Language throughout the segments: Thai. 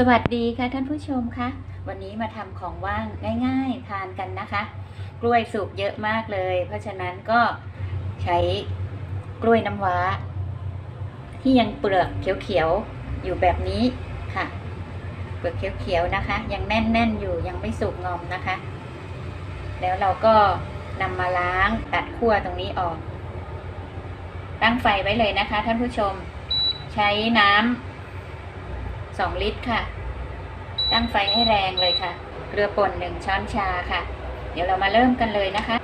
สวัสดีค่ะท่านผู้ชมคะวันนี้มาทำของว่างง่าย ๆ ทานกันนะคะ กล้วยสุกเยอะมากเลย เพราะฉะนั้นก็ใช้กล้วยน้ำว้า ที่ยังเปลือกเขียวๆอยู่แบบนี้ค่ะ เปลือกเขียวๆนะคะ ยังแน่นๆอยู่ยังไม่สุกงอมนะคะ แล้วเราก็นำมาล้างตัดขั้วตรงนี้ออก ตั้งไฟไว้เลยนะคะ ท่านผู้ชม ใช้น้ำ สองลิตรค่ะ ตั้งไฟให้แรงเลยค่ะ เกลือป่นหนึ่งช้อนชาค่ะ เดี๋ยวเรามาเริ่มกันเลยนะคะ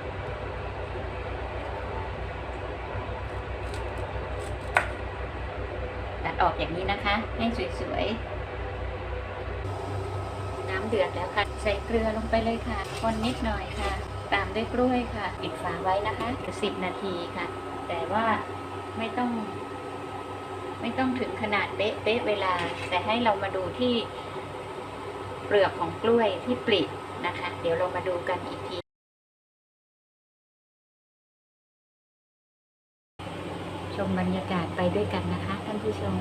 ตัดออกอย่างนี้นะคะ ให้สวยๆ น้ำเดือดแล้วค่ะ ใส่เกลือลงไปเลยค่ะ คนนิดหน่อยค่ะ ตามด้วยกล้วยค่ะ ปิดฝาไว้นะคะสิบนาทีค่ะ แต่ว่าไม่ต้อง ไม่ต้องถึงขนาดเป๊ะเป๊ะเวลา แต่ให้เรามาดูที่เปลือกของกล้วยที่ปลินะคะ เดี๋ยวเรามาดูกันอีกที ชมบรรยากาศไปด้วยกันนะคะท่านผู้ชม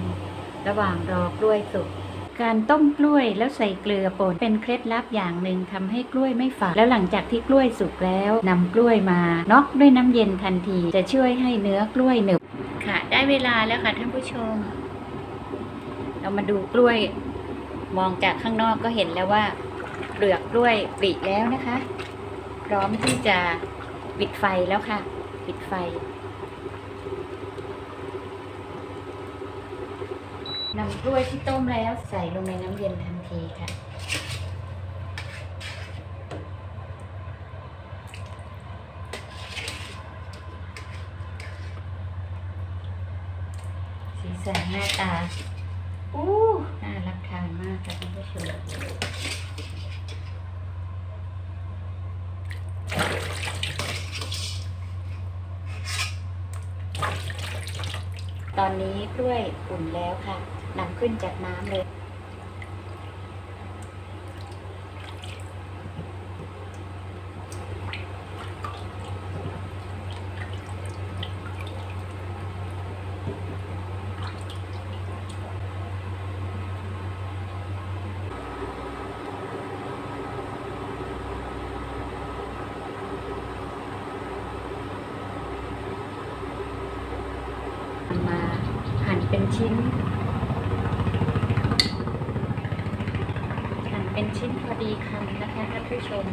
ระหว่างรอกล้วยสุกการต้มกล้วยแล้วใส่เกลือป่นเป็นเคล็ดลับอย่างหนึ่งทำให้กล้วยไม่ฝาดแล้วหลังจากที่กล้วยสุกแล้วนำกล้วยมาน็อกด้วยน้ำเย็นทันที จะช่วยให้เนื้อกล้วยหนึบ ค่ะ ได้เวลาแล้วค่ะท่านผู้ชม เรามาดูกล้วย มองจากข้างนอกก็เห็นแล้วว่าเปลือกกล้วยปริแล้วนะคะ พร้อมที่จะปิดไฟแล้วค่ะ ปิดไฟ นำกล้วยที่ต้มแล้วใส่ลงในน้ำเย็นทันทีค่ะ สีสันหน้าตา อู้น่ารับทานมากค่ะท่านผู้ชมตอนนี้กล้วยอุ่นแล้วค่ะนำขึ้นจากน้ำเลย นำมาหั่น เป็นชิ้น หั่นเป็นชิ้นพอดีคำนะคะท่านผู้ชม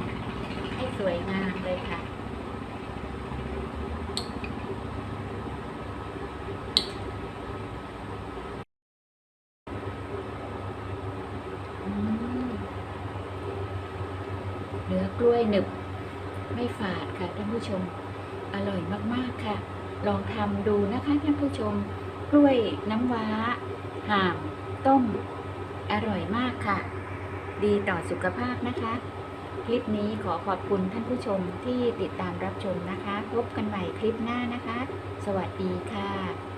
ให้สวยงามเลยค่ะเนื้อกล้วยหนึบ ไม่ฝาดค่ะท่านผู้ชม อร่อยมาก ๆ ค่ะ ลองทำดูนะคะท่านผู้ชม กล้วยน้ำว้า ห่ามต้ม อร่อยมากค่ะ ดีต่อสุขภาพนะคะ คลิปนี้ขอขอบคุณท่านผู้ชมที่ติดตามรับชมนะคะ พบกันใหม่คลิปหน้านะคะ สวัสดีค่ะ